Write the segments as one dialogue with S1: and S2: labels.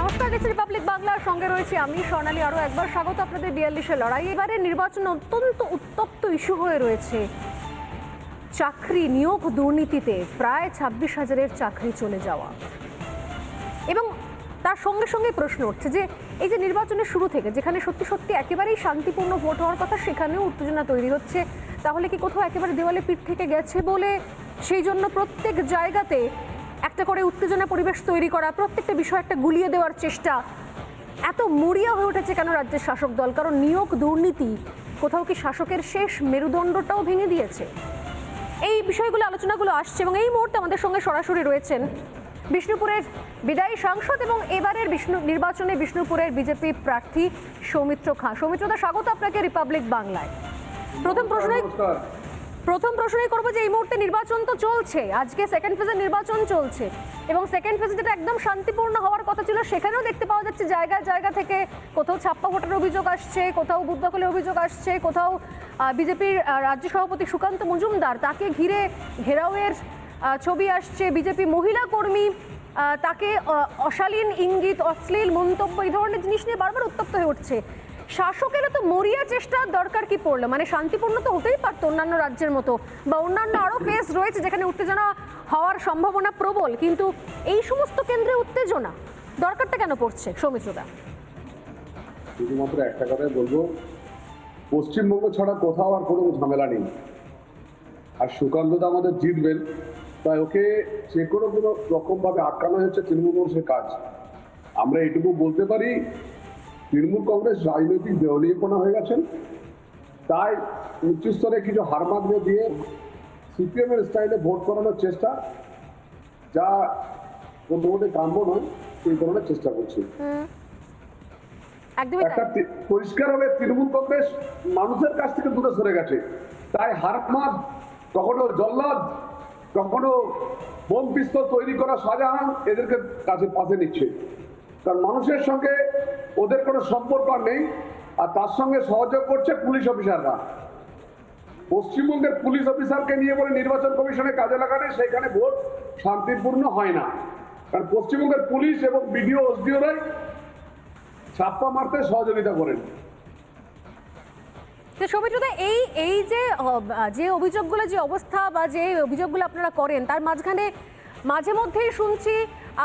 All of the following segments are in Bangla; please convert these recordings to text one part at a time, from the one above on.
S1: নমস্কার দেখছি রিপাবলিক বাংলার সঙ্গে রয়েছে আমি, স্বর্ণালী আরও একবার স্বাগত আপনাদের বিয়াল্লিশের লড়াই। এবারে নির্বাচন অত্যন্ত উত্তপ্ত ইস্যু হয়ে রয়েছে। চাকরি নিয়োগ দুর্নীতিতে প্রায় ছাব্বিশ হাজারের চাকরি চলে যাওয়া। এবং তার সঙ্গে সঙ্গে প্রশ্ন উঠছে যে, এই যে নির্বাচনের শুরু থেকে, যেখানে সত্যি সত্যি একেবারেই শান্তিপূর্ণ ভোট হওয়ার কথা, সেখানেও উত্তেজনা তৈরি হচ্ছে। তাহলে কি কোথাও একেবারে দেওয়ালে পিঠ থেকে গেছে বলে? সেই জন্য প্রত্যেক জায়গাতে একটা করে উত্তেজনা পরিবেশ তৈরি করা, প্রত্যেকটা বিষয় একটা গুলিয়ে দেওয়ার চেষ্টা। এত মরিয়া হয়ে উঠেছে কেন রাজ্যের শাসক দল? কারণ নিয়োগ দুর্নীতি কোথাও কি শাসকের শেষ মেরুদণ্ডটাও ভেঙে দিয়েছে? এই বিষয়গুলো, আলোচনাগুলো আসছে এবং এই মুহূর্তে আমাদের সঙ্গে সরাসরি রয়েছেন বিষ্ণুপুরের বিদায়ী সাংসদ এবং এবারের বিষ্ণু, নির্বাচনে বিষ্ণুপুরের বিজেপি প্রার্থী সৌমিত্র খাঁ। সৌমিত্রদা স্বাগত আপনাকে রিপাবলিক বাংলায়। প্রথম প্রশ্নই প্রথম প্রশ্নই করব যে এই মুহূর্তে নির্বাচন তো চলছে। আজকে সেকেন্ড ফেজের নির্বাচন চলছে। এবং সেকেন্ড ফেজে যেটা একদম শান্তিপূর্ণ হওয়ার কথা ছিল, সেখানেও দেখতে পাওয়া যাচ্ছে জায়গা জায়গা থেকে কোথাও ছাপ্পা ভোটের অভিযোগ আসছে, কোথাও বুথ অভিযোগ আসছে, কোথাও বিজেপির রাজ্য সভাপতি সুকান্ত মজুমদার তাকে ঘিরে ঘেরাওয়ের ছবি আসছে। বিজেপি মহিলা কর্মী তাকে অশালীন ইঙ্গিত, অশ্লীল মন্তব্য এই ধরনের জিনিস নিয়ে বারবার উত্তপ্ত হয়ে উঠছে। শাসকের তো মরিয়া চেষ্টার দরকার কি পড়ল? মানে শান্তিপূর্ণ তো হতেই পারতো অন্যান্য রাজ্যের মতো, বা অন্যান্য আরও ফেস রয়েছে যেখানে উত্তেজনা হওয়ার সম্ভাবনা প্রবল, কিন্তু এই সমস্ত কেন্দ্রে উত্তেজনা, দরকারটা কেন পড়ছে সৌমিত্রদা?
S2: শুধুমাত্র একটা কথাই বলব, পশ্চিমবঙ্গ ছাড়া কোথাও আর কোনো ঝামেলা নেই। আর সুকান্ত দা আমাদের জিতবেন, তাই ওকে যে কোনো কোনো রকমভাবে আটকানো হচ্ছে তৃণমূল কংগ্রেসের কাজ। আমরা এটুকু বলতে পারি তৃণমূল কংগ্রেস রাজনৈতিক দেওয়ালিয়াপনা হয়ে গেছেন। তাই উচ্চস্তরে কিছু হারমাদকে দিয়ে সিপিএমের স্টাইলে ভোট করানোর চেষ্টা যা মোটামুটি কাম্য নয় সেই ধরনের চেষ্টা করছে একটা
S1: তাই
S2: পরিষ্কার হবে তৃণমূল কংগ্রেস মানুষের কাছ থেকে দূরে সরে গেছে। তাই হারমাদ কখনো জল্লাদ কখনো বোম পিস্তল তৈরি করা শাহজাহান এদেরকে কাছে পাশে নিচ্ছে। কারণ মানুষের সঙ্গে ওদের কোনো সম্পর্ক নেই, আর তার সঙ্গে সহযোগ করছে পুলিশ অফিসাররা। পশ্চিমবঙ্গের পুলিশ অফিসারকে নিয়ে বলে নির্বাচন কমিশনে কাজে লাগালে সেখানে ভোট শান্তিপূর্ণ হয় না। কারণ পশ্চিমবঙ্গের পুলিশ এবং বিডিও এসডিওরাই ছাপ্পা মারতে সহযোগিতা করেন।
S1: সৌমিত্রদা, এই এই যে যে অভিযোগগুলো, যে অবস্থা বা যে অভিযোগগুলো আপনারা করেন, তার মাঝখানে মাঝে মধ্যেই শুনছি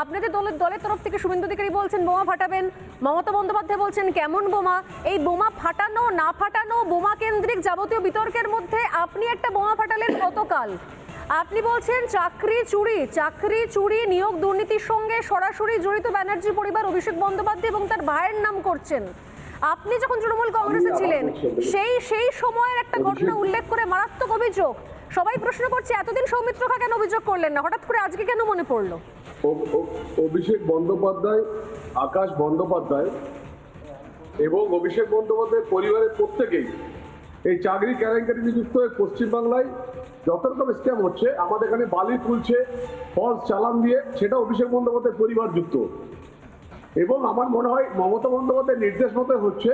S1: আপনাদের দলের দলের তরফ থেকে শুভেন্দু অধিকারী বলছেন বোমা ফাটাবেন। মমতা বন্দ্যোপাধ্যায় বলছেন কেমন বোমা? এই বোমা ফাটানো না ফাটানো বোমা কেন্দ্রিক যাবতীয় বিতর্কের মধ্যে আপনি একটা বোমা ফাটালেন গতকাল আপনি বলছেন চাকরি চুরি চাকরি চুরি নিয়োগ দুর্নীতির সঙ্গে সরাসরি জড়িত ব্যানার্জি পরিবার অভিষেক বন্দ্যোপাধ্যায় এবং তার ভাইয়ের নাম করছেন। আপনি যখন তৃণমূল কংগ্রেসে ছিলেন সেই সেই সময়ের একটা ঘটনা উল্লেখ করে মারাত্মক অভিযোগ। সবাই প্রশ্ন করছে এতদিন সৌমিত্র খা কেন অভিযোগ করলেন না? হঠাৎ করে আজকে কেন মনে পড়ল?
S2: অভিষেক বন্দ্যোপাধ্যায়, আকাশ বন্দ্যোপাধ্যায় এবং অভিষেক বন্দ্যোপাধ্যায়ের পরিবারের প্রত্যেকেই এই চাকরি কেলেঙ্কারি নিযুক্ত হয়ে পশ্চিমবাংলায় যত রকম স্ক্যাম হচ্ছে। আমাদের এখানে বালি তুলছে ফলস চালান দিয়ে, সেটা অভিষেক বন্দ্যোপাধ্যায়ের পরিবার যুক্ত। এবং আমার মনে হয় মমতা বন্দ্যোপাধ্যায়ের নির্দেশ মতো হচ্ছে।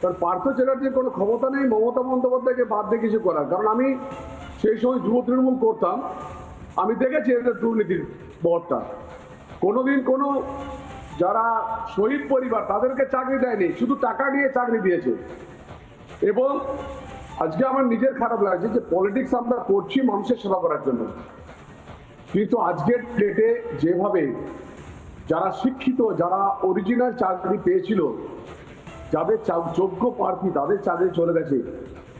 S2: কারণ পার্থ চ্যাটার্জির কোনো ক্ষমতা নেই মমতা বন্দ্যোপাধ্যায়কে বাদ দিয়ে কিছু করার। কারণ আমি সেই সময় যুব তৃণমূল করতাম। আমি দেখেছি এদের দুর্নীতির বরটা। কোনোদিন কোনো যারা শহীদ পরিবার তাদেরকে চাকরি দেয়নি, শুধু টাকা নিয়ে চাকরি দিয়েছে। এবং আজকে আমার নিজের খারাপ লাগছে যে পলিটিক্স আমরা করছি মানুষের সেবা করার জন্য। কিন্তু আজকের ডেটে যেভাবে যারা শিক্ষিত, যারা অরিজিনাল চাকরি পেয়েছিল, যাদের যোগ্য প্রার্থী তাদের চাকরি চলে গেছে।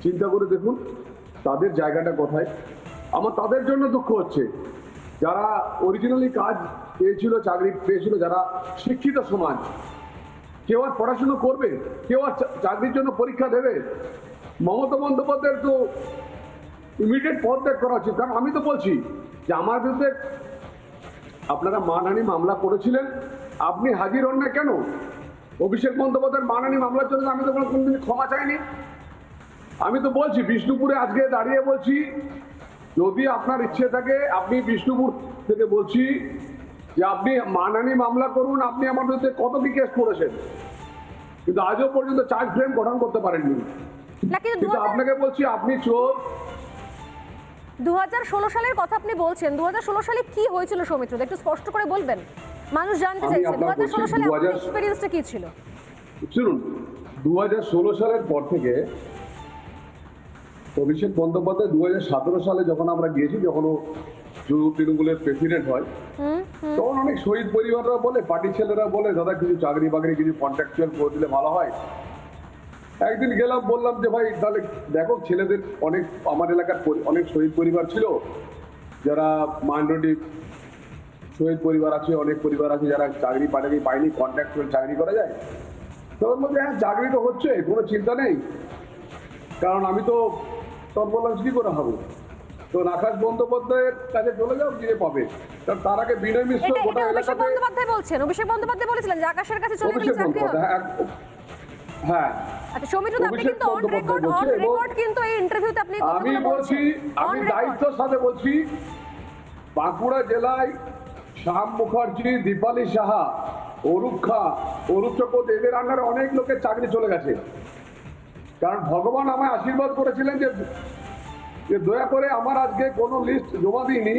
S2: চিন্তা করে দেখুন, তাদের জায়গাটা কোথায়? আমার তাদের জন্য দুঃখ হচ্ছে। যারা অরিজিনালি কাজ পেয়েছিল, চাকরি পেয়েছিল, যারা শিক্ষিত সমাজ, কেউ আর পড়াশুনো করবে, কেউ আর চাকরির জন্য পরীক্ষা দেবে, মমতা বন্দ্যোপাধ্যায়ের তো ইমিডিয়েট পদত্যাগ করা উচিত। কারণ আমি তো বলছি যে আমার বিরুদ্ধে আপনারা মানহানি মামলা করেছিলেন, আপনি হাজির হন না কেন? অভিষেক বন্দ্যোপাধ্যায়ের মানহানি মামলার জন্য আমি তো কোনো কোনদিন ক্ষমা চাইনি। আমি তো বলছি, বিষ্ণুপুরে আজকে দাঁড়িয়ে বলছি যদি আপনার ইচ্ছে থাকে আপনি বিষ্ণুপুর থেকে বলছি যে আপনি মানহানি মামলা করুন আপনি আমার বিরুদ্ধে কত কি কেস করেছেন। কিন্তু আজও পর্যন্ত চার্জ ফ্রেম গঠন করতে পারেননি।
S1: কিন্তু
S2: আপনাকে বলছি আপনি চোর।
S1: দু সালের কথা আপনি বলছেন দু হাজার ষোলো সালে কি হয়েছিল সৌমিত্র? একটু স্পষ্ট করে বলবেন। মানুষ জানতে চাইছে দু
S2: আপনার বলছি,
S1: সালে আপনার
S2: 2000
S1: এক্সপিরিয়েন্সটা কি ছিল?
S2: শুনুন দু হাজার ষোলো সালের পর থেকে অভিষেক বন্দ্যোপাধ্যায় দু হাজার সতেরো সালে যখন আমরা গিয়েছি যখন ও যুব তৃণমূলের প্রেসিডেন্ট হয় তখন অনেক শহীদ পরিবাররা বলে পার্টির ছেলেরা বলে দাদা কিছু চাকরি বাকরি কিছু কন্ট্রাকচুয়াল করে দিলে ভালো হয়। একদিন গেলাম বললাম যে ভাই তাহলে দেখো ছেলেদের অনেক আমার এলাকার অনেক শহীদ পরিবার ছিল। যারা মাইনরিটি শহীদ পরিবার আছে অনেক পরিবার আছে যারা চাকরি পাটাকি পায়নি কন্ট্রাকচুয়াল চাকরি করা যায়। তখন বলছে হ্যাঁ চাকরি তো হচ্ছে কোনো চিন্তা নেই। কারণ আমি তো বললাম কি করে হবে? তো আকাশ বন্দ্যোপাধ্যায়ের কাছে চলে যাও গিয়ে পাবে। কারণ তার আগে বিনয় মিশ্র গোটা
S1: অভিষেক বন্দ্যোপাধ্যায় বলছেন। অভিষেক বন্দ্যোপাধ্যায় বলেছিলেন যে আকাশের কাছে চলে গেলে চাকরি হবে।
S2: হ্যাঁ।
S1: আচ্ছা সৌমিত্র আপনি কিন্তু অন রেকর্ড অন রেকর্ড কিন্তু এই ইন্টারভিউতে আপনি
S2: আমি বলছি আমি দায়িত্বের সাথে বলছি বাঁকুড়া জেলায় শ্যাম মুখার্জি দীপালি সাহা অরূপ খা অরূপ চক্রবর্তী এদের আন্ডারে অনেক লোকের চাকরি চলে গেছে। কারণ ভগবান আমায় আশীর্বাদ করেছিলেন যে যে দয়া করে আমার আজকে কোনো লিস্ট জমা দিইনি,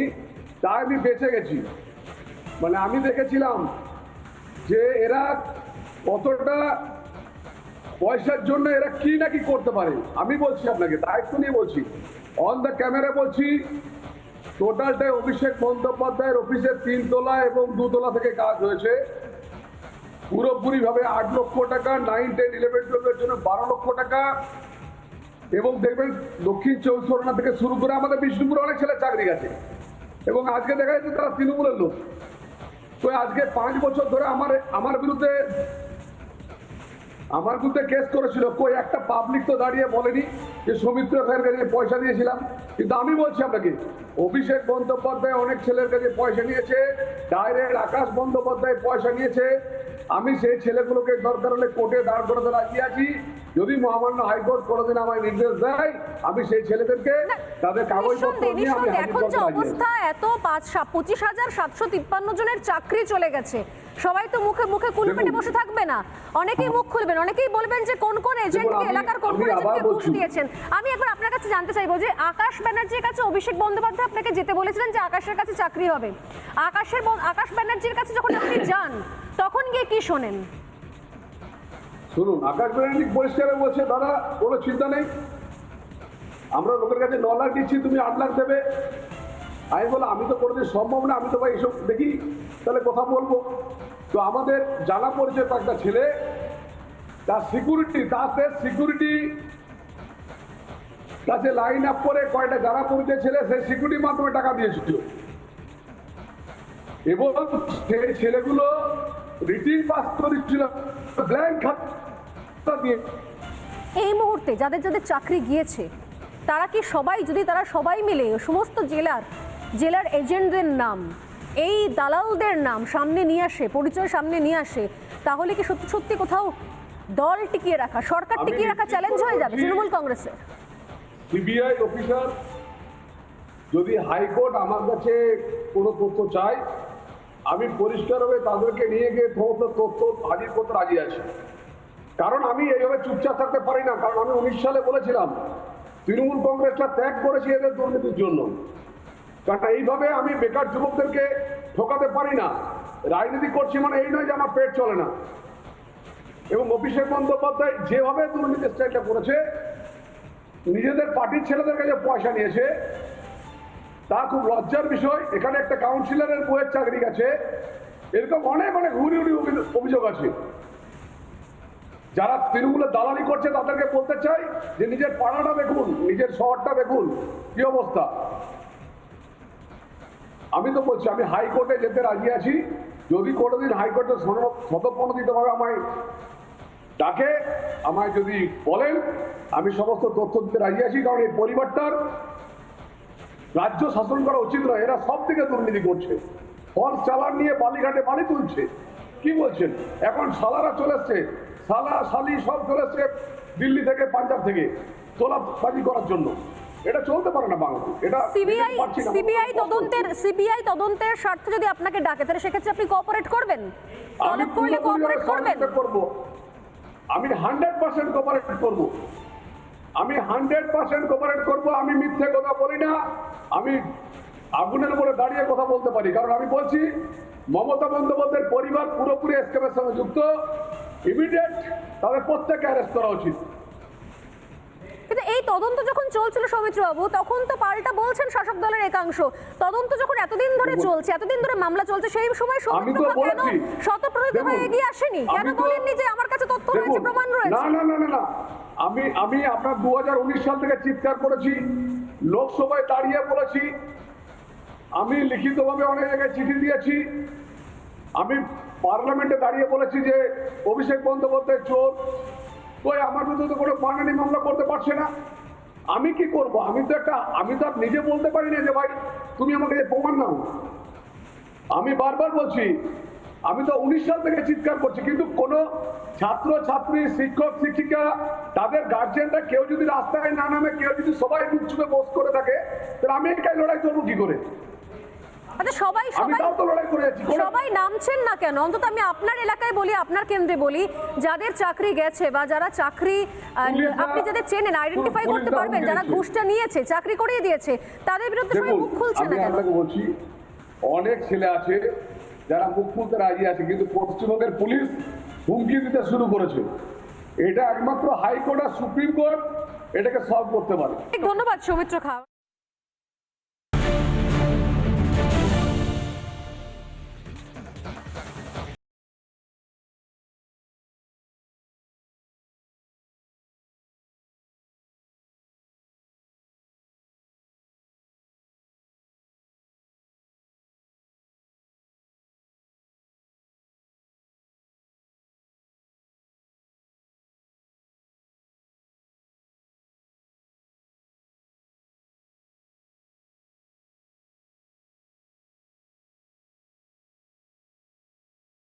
S2: তাই আমি বেঁচে গেছি। মানে আমি দেখেছিলাম যে এরা কতটা পয়সার জন্য এরা কি না কি করতে পারে। আমি বলছি আপনাকে, দায়িত্ব নিয়ে বলছি। অন দ্য ক্যামেরা বলছি টোটালটাই অভিষেক বন্দ্যোপাধ্যায়ের অফিসের তিনতলা এবং দুতলা থেকে কাজ হয়েছে। পুরোপুরি ভাবে আট লক্ষ টাকা নাইন টেন ইলেভেন টুয়েলভের জন্য বারো লক্ষ টাকা। এবং দেখবেন দক্ষিণ চব্বিশ পরগনা থেকে শুরু করে আমাদের বিষ্ণুপুরে অনেক ছেলে চাকরি গেছে। এবং আজকে দেখা যাচ্ছে তারা তৃণমূলের লোক। তো আজকে পাঁচ বছর ধরে আমার আমার বিরুদ্ধে আমার বিরুদ্ধে কেস করেছিল কই একটা পাবলিক তো দাঁড়িয়ে বলেনি যে সৌমিত্র খায়ের কাছে পয়সা দিয়েছিলাম কিন্তু আমি বলছি আপনাকে অভিষেক বন্দ্যোপাধ্যায় অনেক ছেলের কাছে পয়সা নিয়েছে ডাইরেক্ট আকাশ বন্দ্যোপাধ্যায় পয়সা নিয়েছে। আমি সেই ছেলেগুলোকে দরকার হলে কোর্টে দাঁড় করাতে রাজি আছি। যদি মহামান্য হাইকোর্ট কোনোদিন আমায় নির্দেশ দেয় আমি সেই ছেলেদেরকে তাদের কাগজপত্র নিয়ে আমি
S1: এখন যে অবস্থা এত পাঁচ পঁচিশ হাজার সাতশো তিপ্পান্ন জনের চাকরি চলে গেছে। সবাই তো মুখে মুখে কুল পেটে
S2: দেখুন।
S1: বসে থাকবে না। অনেকেই মুখ খুলবেন অনেকেই বলবেন যে কোন কোন এজেন্টকে এলাকার কোন কোন এজেন্টকে ঘুষ দিয়েছেন? আমি একবার আপনার কাছে জানতে চাইব যে আকাশ ব্যানার্জির কাছে অভিষেক বন্দ্যোপাধ্যায় আপনাকে যেতে বলেছিলেন যে আকাশের কাছে চাকরি হবে। আকাশের আকাশ ব্যানার্জির কাছে যখন আপনি যান তখন গিয়ে কি শোনেন?
S2: শুনুন আকাশ ব্যানার্জি পরিষ্কার বলছে দাদা কোনো চিন্তা নেই। আমরা লোকের কাছে ন লাখ দিচ্ছি তুমি আট লাখ দেবে। আমি বলো আমি তো কোনোদিন সম্ভব না আমি তো ভাই এসব দেখি। তাহলে কথা বলব। তো আমাদের জানা পরিচয় একটা ছেলে তার সিকিউরিটি তাতে সিকিউরিটি কাছে লাইন আপ করে কয়টা যারা পরিচয় ছেলে, সেই সিকিউরিটির মাধ্যমে টাকা দিয়েছিল। এবং সেই ছেলেগুলো রিটিং পাস করেছিল ব্ল্যাঙ্ক খাতা দিয়ে।
S1: এই মুহূর্তে যাদের যাদের চাকরি গিয়েছে, তারা কি সবাই, যদি তারা সবাই মিলে, সমস্ত জেলার জেলার এজেন্টদের নাম, এই দালালদের নাম সামনে নিয়ে আসে, পরিচয় সামনে নিয়ে আসে, তাহলে কি সত্যি সত্যি কোথাও দল টিকিয়ে রাখা সরকার টিকিয়ে রাখা চ্যালেঞ্জ হয়ে যাবে তৃণমূল কংগ্রেসের।
S2: সিবিআই অফিসার যদি হাইকোর্ট আমার কাছে কোনো তথ্য চায় আমি পরিষ্কারভাবে তাদেরকে নিয়ে গিয়ে সমস্ত তথ্য হাজির করতে রাজি আছি। কারণ আমি এইভাবে চুপচাপ থাকতে পারি না কারণ আমি উনিশ সালে বলেছিলাম তৃণমূল কংগ্রেসটা ত্যাগ করেছি এদের দুর্নীতির জন্য। কারণ এইভাবে আমি বেকার যুবকদেরকে ঠকাতে পারি না। রাজনীতি করছি মানে এই নয় যে আমার পেট চলে না। এবং অভিষেক বন্দ্যোপাধ্যায় যেভাবে দুর্নীতি স্টাইলটা করেছে, নিজেদের পার্টির ছেলেদের কাছে পয়সা নিয়েছে, তা খুব লজ্জার বিষয়। এখানে একটা কাউন্সিলরের বইয়ের চাকরি গেছে। এরকম অনেক অনেক হুড়ি হুড়ি অভি- অভিযোগ আছে। যারা তৃণমূলের দালালি করছে তাদেরকে বলতে চাই যে নিজের পাড়াটা দেখুন, নিজের শহরটা দেখুন, কি অবস্থা? আমি তো বলছি, আমি হাইকোর্টে যেতে রাজি আছি। যদি কোনোদিন হাইকোর্টে সদপণ দিতে হবে আমায় ডাকে আমায় যদি বলেন আমি সমস্ত তথ্য দিতে রাজি আছি কারণ এই পরিবারটার রাজ্য শাসন করা উচিত নয় এরা সব থেকে দুর্নীতি করছে। ফলস চালান নিয়ে বালিঘাটে বালি তুলছে। কি বলছেন? এখন সালারা চলে এসছে সালা সালি সব চলে এসছে দিল্লি থেকে পাঞ্জাব থেকে তোলাবাজি করার জন্য। এটা চলতে পারে না বাংলাদেশ। এটা
S1: সিবিআই সিবিআই তদন্তের সিবিআই তদন্তের স্বার্থে যদি আপনাকে ডাকে তাহলে সেক্ষেত্রে আপনি কোঅপারেট করবেন?
S2: আমি
S1: তলব করলে কোঅপারেট করবেন?
S2: করব। আমি হান্ড্রেড পার্সেন্ট কোপারেট করব। আমি হান্ড্রেড পার্সেন্ট কোপারেট করব, আমি মিথ্যে কথা বলি না। আমি আগুনের উপরে দাঁড়িয়ে কথা বলতে পারি। কারণ আমি বলছি, মমতা বন্দ্যোপাধ্যায়ের পরিবার পুরোপুরি এসকেপের সঙ্গে যুক্ত। ইমিডিয়েট তাদের প্রত্যেককে অ্যারেস্ট করা উচিত।
S1: কিন্তু এই তদন্ত যখন চলছিল সৌমিত্রবাবু তখন তো পাল্টা বলছেন শাসক দলের একাংশ। তদন্ত যখন এতদিন ধরে চলছে এতদিন ধরে মামলা চলছে সেই সময়
S2: আমি তো
S1: সৌমিত্র কেন। শতপ্রণোদিত হয়ে এগিয়ে আসেনি? কেন বলেননি যে আমার কাছে তথ্য রয়েছে প্রমাণ রয়েছে?
S2: না না না না। আমি আমি আপনার দু হাজার উনিশ সাল থেকে চিৎকার করেছি লোকসভায় দাঁড়িয়ে বলেছি আমি লিখিতভাবে অনেক জায়গায় চিঠি দিয়েছি আমি পার্লামেন্টে দাঁড়িয়ে বলেছি যে অভিষেক বন্দ্যোপাধ্যায় চোর কই, আমার বিরুদ্ধে কোনো বানানি মামলা করতে পারছে না। আমি কি করব? আমি তো একটা, আমি তো আর নিজে বলতে পারি না যে, ভাই, তুমি আমাকে যে প্রমাণ নাও। আমি বারবার বলছি, আমি তো উনিশ সাল থেকে চিৎকার করছি, কিন্তু কোনো ছাত্র, ছাত্রী, শিক্ষক, শিক্ষিকা, তাদের গার্জিয়ানরা কেউ যদি রাস্তায় না নামে, কেউ যদি সবাই মুখ চুপে বস করে থাকে, তাহলে আমি একাই লড়াই করব কি করে?
S1: আচ্ছা সবাই সবাই সবাই নামছেন না কেন? অন্তত আমি আপনার এলাকায় বলি আপনার কেন্দ্রে বলি যাদের চাকরি গেছে বা যারা চাকরি আপনি যাদের চেনেন আইডেন্টিফাই করতে পারবেন যারা ঘুষটা নিয়েছে চাকরি করিয়ে দিয়েছে তাদের বিরুদ্ধে সবাই মুখ খুলছে না কেন?
S2: আপনাকে বলছি অনেক ছেলে আছে যারা মুখ খুলতে রাজি আছে কিন্তু পশ্চিমবঙ্গের পুলিশ হুমকি দিতে শুরু করেছে। এটা একমাত্র হাইকোর্ট আর সুপ্রিম কোর্ট এটাকে সলভ করতে পারে।
S1: ধন্যবাদ সৌমিত্র খা